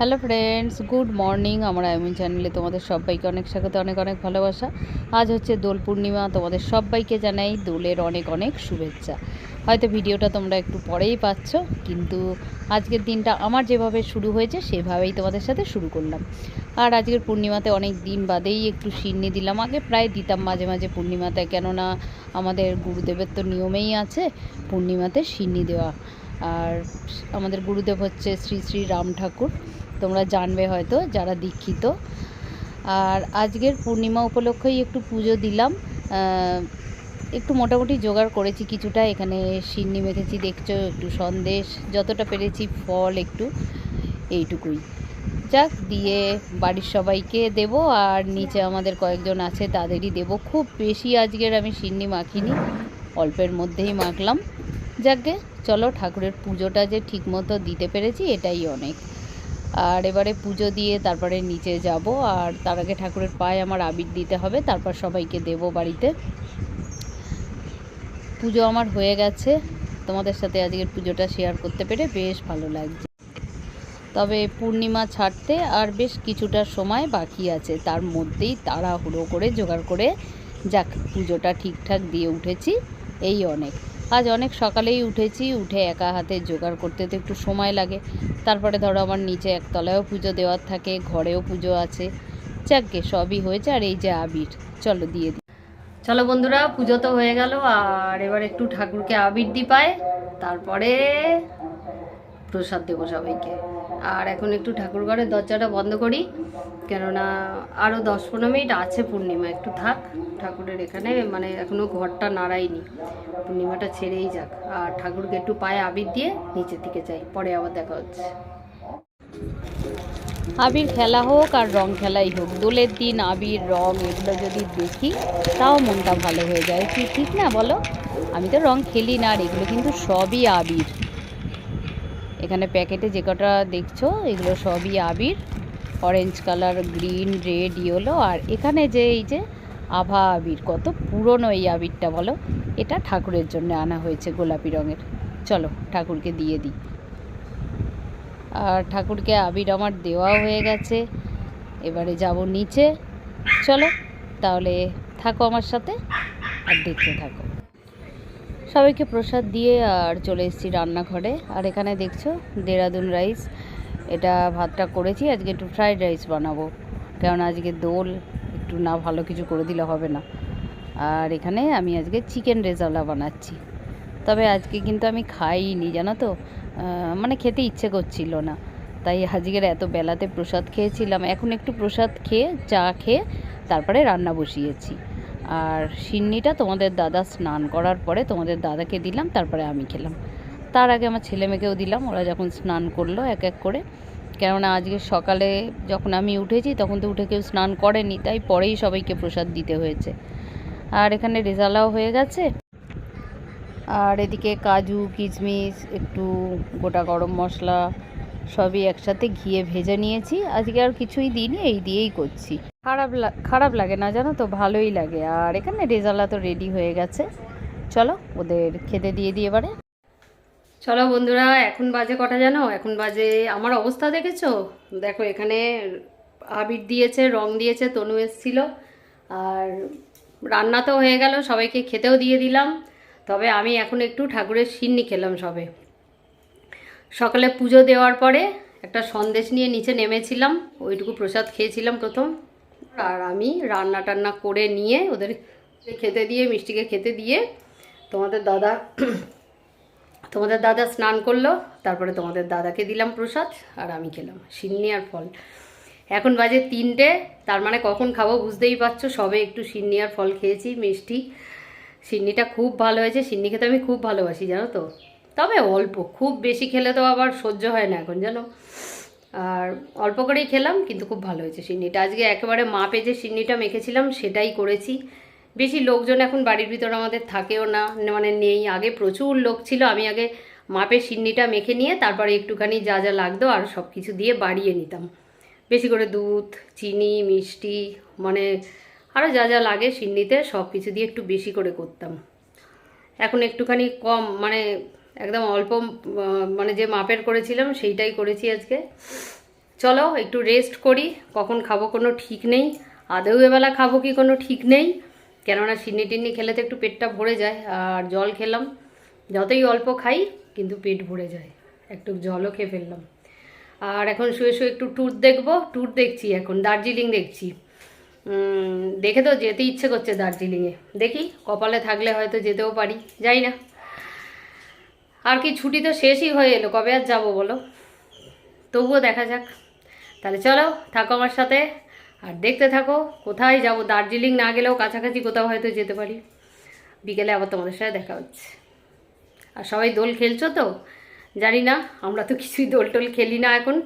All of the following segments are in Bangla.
হ্যালো ফ্রেন্ডস গুড মর্নিং আমার আইমিন চ্যানেলে তোমাদের সবাইকে অনেক স্বাগত, অনেক অনেক ভালোবাসা। আজ হচ্ছে দোল পূর্ণিমা, তোমাদের সবাইকে জানাই দোলের অনেক অনেক শুভেচ্ছা। হয়তো ভিডিওটা তোমরা একটু পরেই পাচ্ছ, কিন্তু আজকের দিনটা আমার যেভাবে শুরু হয়েছে, সেভাবেই তোমাদের সাথে শুরু করলাম। আর আজকের পূর্ণিমাতে অনেক দিন বাদেই একটু সিন্নি দিলাম। আগে প্রায় দিতাম মাঝে মাঝে পূর্ণিমাতে, কেননা আমাদের গুরুদেবের তো নিয়মেই আছে পূর্ণিমাতে সিন্নি দেওয়া। আর আমাদের গুরুদেব হচ্ছে শ্রী শ্রী রাম ঠাকুর। তোমরা জানবে হয়তো, যারা দীক্ষিত। আর আজকের পূর্ণিমা উপলক্ষেই একটু পুজো দিলাম। একটু মোটামুটি জোগাড় করেছি কিছুটা। এখানে সিন্নি মেখেছি, দেখছ, একটু সন্দেশ, যতটা পেরেছি ফল একটু, এইটুকুই। যাক, দিয়ে বাড়ির সবাইকে দেব, আর নিচে আমাদের কয়েকজন আছে, তাদেরই দেব। খুব বেশি আজকের আমি সিন্নি মাখিনি, অল্পের মধ্যেই মাখলাম। যাকে চলো ঠাকুরের পুজোটা যে ঠিকমতো দিতে পেরেছি, এটাই অনেক। আর এবারে পুজো দিয়ে তারপরে নিচে যাব। আর তার আগে ঠাকুরের পায়ে আমার আবির দিতে হবে, তারপর সবাইকে দেব বাড়িতে। পুজো আমার হয়ে গেছে। তোমাদের সাথে আজকের পুজোটা শেয়ার করতে পেরে বেশ ভালো লাগছে। তবে পূর্ণিমা ছাড়তে আর বেশ কিছুটা সময় বাকি আছে। তার মধ্যেই তাড়াহুড়ো করে জোগাড় করে যাক, পুজোটা ঠিকঠাক দিয়ে উঠেছি। এই অনেক। আজ অনেক সকালেই উঠেছি, উঠে একা হাতে জোগাড় করতে তো একটু সময় লাগে। তারপরে ধরো আমার নিচে একতলায়ও পুজো দেওয়ার থাকে, ঘরেও পুজো আছে। যাকগে সবই হয়েছে আর এই যে আবির, চলো দিয়ে দিই চলো বন্ধুরা, পুজো তো হয়ে গেল, আর এবার একটু ঠাকুরকে আবির দি পায় তারপরে প্রসাদ দেবো সবাইকে। আর এখন একটু ঠাকুর ঘরের দরজাটা বন্ধ করি, কেননা আরও দশ পনেরো মিনিট আছে পূর্ণিমা, একটু থাক, ঠাকুরের এখানে মানে এখনও ঘরটা নাড়াইনি। পূর্ণিমাটা ছেড়েই যাক। আর ঠাকুরকে একটু পায়ে আবির দিয়ে নিচের দিকে যাই, পরে আবার দেখা হচ্ছে। আবির খেলা হোক আর রং খেলাই হোক, দোলের দিন আবির, রং এগুলো যদি দেখি, তাও মনটা ভালো হয়ে যায়। কি ঠিক না বলো? আমি তো রং খেলি না আর এগুলো কিন্তু সবই আবির। এখানে প্যাকেটে যে কটা দেখছ, এগুলো সবই আবির orange colour green red yellow আর এখানে যে এই যে আভা আবির, কত পুরনো এই আবিরটা বলো? এটা ঠাকুরের জন্য আনা হয়েছে গোলাপি রঙের। চলো ঠাকুরকে দিয়ে দিই। আর ঠাকুরকে আবির আমার দেওয়াও হয়ে গেছে। এবারে যাব নিচে। চলো তাহলে থাকো আমার সাথে আর দেখতে থাকো। সবাইকে প্রসাদ দিয়ে আর চলে এসেছি রান্নাঘরে। আর এখানে দেখছ, দেরাদুন রাইস। এটা ভাতটা করেছি, আজকে একটু ফ্রাইড রাইস বানাবো। কারণ আজকে দোল, একটু না ভালো কিছু করে দিলে হবে না। আর এখানে আমি আজকে চিকেন রেজালা বানাচ্ছি। তবে আজকে কিন্তু আমি খাইনি, জানো তো? মানে খেতে ইচ্ছে করছিল না। তাই আজকের এত বেলাতে প্রসাদ খেয়েছিলাম। এখন একটু প্রসাদ খেয়ে, চা খেয়ে, তারপরে রান্না বসিয়েছি। আর সিন্নিটা তোমাদের দাদা স্নান করার পরে তোমাদের দাদাকে দিলাম, তারপরে আমি খেলাম। তার আগে আমার ছেলে মেয়েকেও দিলাম, ওরা যখন স্নান করল এক এক করে। কেননা আজকে সকালে যখন আমি উঠেছি, তখন তো উঠে কেউ স্নান করেনি, তাই পরেই সবাইকে প্রসাদ দিতে হয়েছে। আর এখানে রেজালাও হয়ে গেছে। আর এদিকে কাজু, কিশমিশ, একটু গোটা গরম মশলা সবই একসাথে ঘিয়ে ভেজে নিয়েছি। আজকে আর কিছুই দিইনি, এই দিয়েই করছি। খারাপ খারাপ লাগে না, জানো তো, ভালোই লাগে। আর এখানে রেজালা তো রেডি হয়ে গেছে। চলো, ওদের খেতে দিয়ে দিয়ে এবারে। চলো বন্ধুরা, এখন বাজে কটা জানো? এখন বাজে, আমার অবস্থা দেখেছ? দেখো, এখানে আবির দিয়েছে, রং দিয়েছে, তনু এসেছিল। আর রান্না তো হয়ে গেল, সবাইকে খেতেও দিয়ে দিলাম। তবে আমি এখন একটু ঠাকুরের সিন্নি খেলাম সবে। সকালে পুজো দেওয়ার পরে একটা সন্দেশ নিয়ে নিচে নেমেছিলাম, ওইটুকু প্রসাদ খেয়েছিলাম প্রথম। আর আমি রান্না টান্না করে নিয়ে ওদের খেতে দিয়ে, মিষ্টিকে খেতে দিয়ে তোমাদের দাদা তোমাদের দাদা স্নান করল, তারপরে তোমাদের দাদাকে দিলাম প্রসাদ, আর আমি খেলাম সিন্নি আর ফল। এখন বাজে তিনটে, তার মানে কখন খাব বুঝতেই পারছ, সবে একটু সিন্নি আর ফল খেয়েছি, মিষ্টি। সিন্নিটা খুব ভালো হয়েছে, সিন্নি খেতে আমি খুব ভালোবাসি, জানো তো? তবে অল্প, খুব বেশি খেলে তো আবার সহ্য হয় না এখন, জানো? আর অল্প করেই খেলাম, কিন্তু খুব ভালো হয়েছে সিন্নিটা। আজকে একেবারে মাপে যে সিন্নিটা মেখেছিলাম, সেটাই করেছি। বেশি লোকজন এখন বাড়ির ভিতর আমাদের থাকেও না মানে নেই। আগে প্রচুর লোক ছিল, আমি আগে মাপে সিন্নিটা মেখে নিয়ে, তারপরে একটুখানি যা যা লাগতো আর সব কিছু দিয়ে বাড়িয়ে নিতাম। বেশি করে দুধ, চিনি, মিষ্টি মানে আরও যা যা লাগে সিন্নিতে সব কিছু দিয়ে একটু বেশি করে করতাম। এখন একটুখানি কম মানে একদম অল্প মানে যে মাপের করেছিলাম সেইটাই করেছি আজকে। চলো, একটু রেস্ট করি। কখন খাব কোনো ঠিক নেই। আদৌ এবেলা খাব কি কোনো ঠিক নেই। কেননা সিন্নি টিন্নি খেলে তো একটু পেটটা ভরে যায়, আর জল খেলাম। যতই অল্প খাই, কিন্তু পেট ভরে যায়। একটু জলও খেয়ে ফেললাম। আর এখন শুয়ে শুয়ে একটু ট্যুর দেখব। ট্যুর দেখছি এখন, দার্জিলিং দেখছি। দেখে তো যেতে ইচ্ছে করছে দার্জিলিংয়ে। দেখি, কপালে থাকলে হয়তো যেতেও পারি। যাই না। আর কি ছুটি তো শেষই হয়ে এলো, কবে আর যাব বলো? তবুও দেখা যাক। তাহলে চলো, থাকো আমার সাথে। আর দেখতে থাকো, কোথায় যাব? দার্জিলিং না গেলেও কাছাকাছি কোথাও হয়তো যেতে পারি। বিকেলে আবার তোমাদের সাথে দেখা হচ্ছে। আর সবাই দোল খেলছো তো? জানি না, আমরা তো কিছুই দোল টোল খেলি না এখন।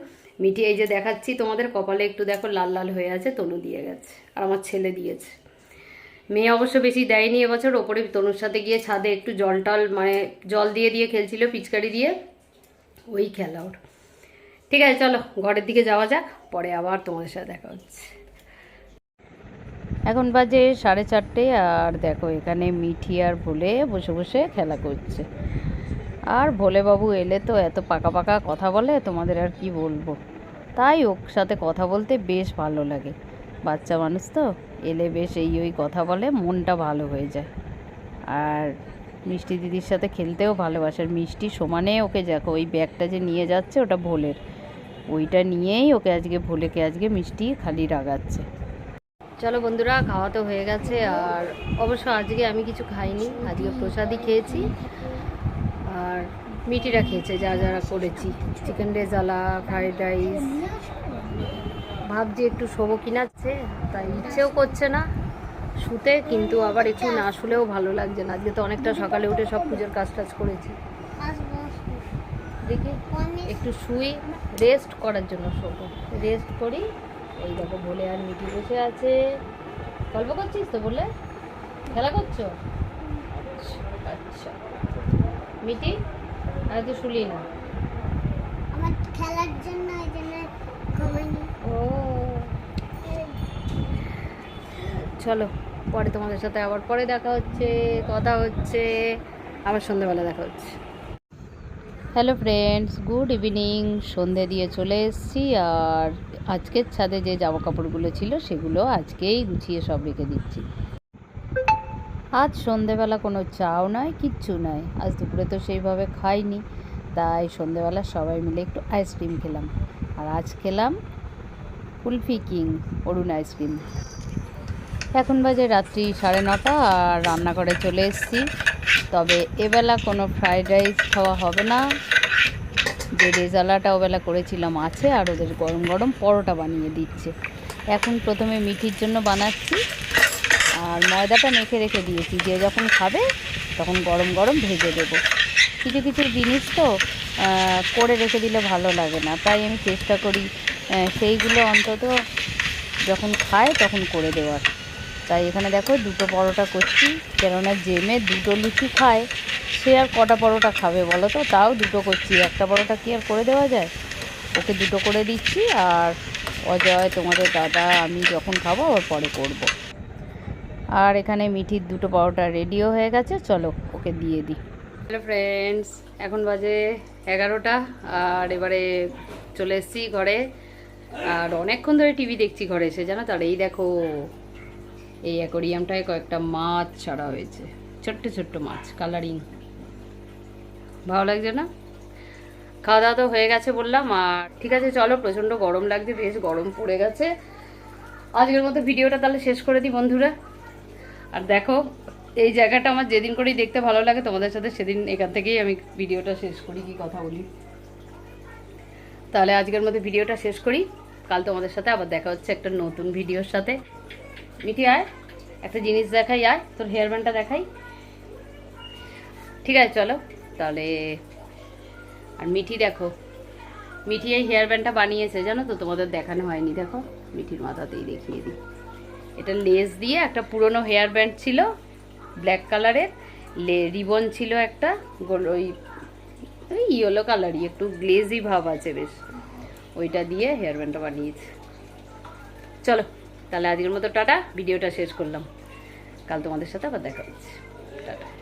মিটি এই যে দেখাচ্ছি, তোমাদের কপালে একটু দেখো লাল লাল হয়ে আছে, তনু দিয়ে গেছে, আর আমার ছেলে দিয়েছে। মেয়ে অবশ্য বেশি দেয়নি এবছর। ওপরে তনুর সাথে গিয়ে ছাদে একটু জল টল মানে জল দিয়ে দিয়ে খেলছিল, পিচকারি দিয়ে। ওই খেলা ওর। ঠিক আছে, চলো, ঘরের দিকে যাওয়া যাক, পরে আবার তোমাদের সাথে দেখা হচ্ছে। এখন বাজে সাড়ে চারটে, আর দেখো এখানে মিঠি আর ভোলে বসে বসে খেলা করছে। আর ভোলেবাবু এলে তো এত পাকা পাকা কথা বলে, তোমাদের আর কি বলব? তাই ওর সাথে কথা বলতে বেশ ভালো লাগে। বাচ্চা মানুষ তো, এলে বেশ এই ওই কথা বলে, মনটা ভালো হয়ে যায়। আর মিষ্টি দিদির সাথে খেলতেও ভালোবাসে, আর মিষ্টি সমানে ওকে দেখো, ওই ব্যাগটা যে নিয়ে যাচ্ছে ওটা ভোলের। ওইটা নিয়েই ওকে আজকে ভোলেকে আজকে মিষ্টি খালি রাগাচ্ছে। চলো বন্ধুরা, খাওয়া তো হয়ে গেছে, আর অবশ্য আজকে আমি কিছু খাইনি, আজকে প্রসাদই খেয়েছি। আর মিটিরা খেয়েছে, যা যারা করেছি। চিকেন রেজালা ফ্রাইড রাইস ভাবছি একটু শোবো কিনাচ্ছে তাই ইচ্ছেও করছে না শুতে, কিন্তু আবার একটু না শুলেও ভালো লাগছে না। আজকে তো অনেকটা সকালে উঠে সব পুজোর কাজ টাজ করেছি। দেখি, একটু শুই রেস্ট করার জন্য শোবো। রেস্ট করি, এই দেখো বলে আর মিটি বসে আছে। গল্প করছিস তো বলে খেলা করছ? আচ্ছা মিটি আর তো শুলি না। খেলার জন্য চলো, পরে তোমাদের সাথে আবার পরে দেখা হচ্ছে, কথা হচ্ছে, আবার সন্ধ্যেবেলা দেখা হচ্ছে। হ্যালো ফ্রেন্ডস গুড ইভিনিং সন্ধে দিয়ে চলে এসেছি, আর আজকের ছাদে যে জামা কাপড়গুলো ছিল সেগুলো আজকেই গুছিয়ে সব রেখে দিচ্ছি। আজ সন্ধেবেলা কোনো চাও নয় কিচ্ছু নয় আজ দুপুরে তো সেইভাবে খাইনি, তাই সন্ধেবেলা সবাই মিলে একটু আইসক্রিম খেলাম। আর আজ খেলাম কুলফি কিং, অরুণ আইসক্রিম। এখন বাজে রাত্রি সাড়ে নটা আর রান্নাঘরে চলে এসেছি। তবে এবেলা কোনো ফ্রাইড রাইস খাওয়া হবে না। যে রেজালাটা ওবেলা করেছিলাম আছে আর ওদের গরম গরম পরোটা বানিয়ে দিচ্ছে। এখন প্রথমে মিঠির জন্য বানাচ্ছি। আর ময়দাটা মেখে রেখে দিয়েছি। যে যখন খাবে তখন গরম গরম ভেজে দেবো। কিছু কিছু জিনিস তো করে রেখে দিলে ভালো লাগে না। তাই আমি চেষ্টা করি সেইগুলো অন্তত যখন খায় তখন করে দেওয়ার। তাই এখানে দেখো দুটো পরোটা করছি, কেননা জেমে দুটো লুচি খায়, সে আর কটা পরোটা খাবে বলো তো? তাও দুটো করছি। একটা পরোটা কি আর করে দেওয়া যায়? ওকে দুটো করে দিচ্ছি আর অজয়, তোমাদের দাদা, আমি যখন খাব আবার পরে করব। আর এখানে মিঠির দুটো পরোটা রেডিও হয়ে গেছে, চলো ওকে দিয়ে দিই। হ্যালো ফ্রেন্ডস এখন বাজে এগারোটা, আর এবারে চলে এসেছি ঘরে। আর অনেকক্ষণ ধরে টিভি দেখছি ঘরে এসে, জানো তো? আর এই দেখো, এই অ্যাকোরিয়ামটায় কয়েকটা মাছ ছাড়া হয়েছে। ছোট্ট ছোট্ট মাছ কালারিং ভালো লাগছে না? খাওয়া দাওয়া তো হয়ে গেছে বললাম, আর ঠিক আছে, চলো, প্রচণ্ড গরম লাগছে, বেশ গরম পড়ে গেছে। আজকের মতো ভিডিওটা তাহলে শেষ করে দিই, বন্ধুরা। আর দেখো এই জায়গাটা আমার যেদিন করেই দেখতে ভালো লাগে, তোমাদের সাথে সেদিন এখান থেকেই আমি ভিডিওটা শেষ করি, কি কথা বলি। তাহলে আজকের মতো ভিডিওটা শেষ করি। কাল তোমাদের সাথে আবার দেখা হচ্ছে একটা নতুন ভিডিওর সাথে। মিঠি, আয়। একটা জিনিস দেখাই, আয়। তোর হেয়ার ব্যান্ডটা দেখাই। ঠিক আছে, চলো। তাহলে, আর মিঠি দেখো। মিঠি এই হেয়ার ব্যান্ডটা বানিয়েছে, জানো তো? তোমাদের দেখানো হয়নি, দেখো। মিঠির মাথাতেই দেখিয়ে দিই। এটা লেস দিয়ে একটা পুরনো হেয়ার ব্যান্ড ছিল। ব্ল্যাক কালারের রিবন ছিল একটা, গোল ওই ওই ইয়েলো কালারই একটু গ্লেজি ভাব আছে বেশ। ওইটা দিয়ে হেয়ার ব্যান্ডটা বানিয়েছে। চলো, তাহলে আজকের মতো টাটা, ভিডিওটা শেষ করলাম। কাল তোমাদের সাথে আবার দেখা হচ্ছে। টাটা।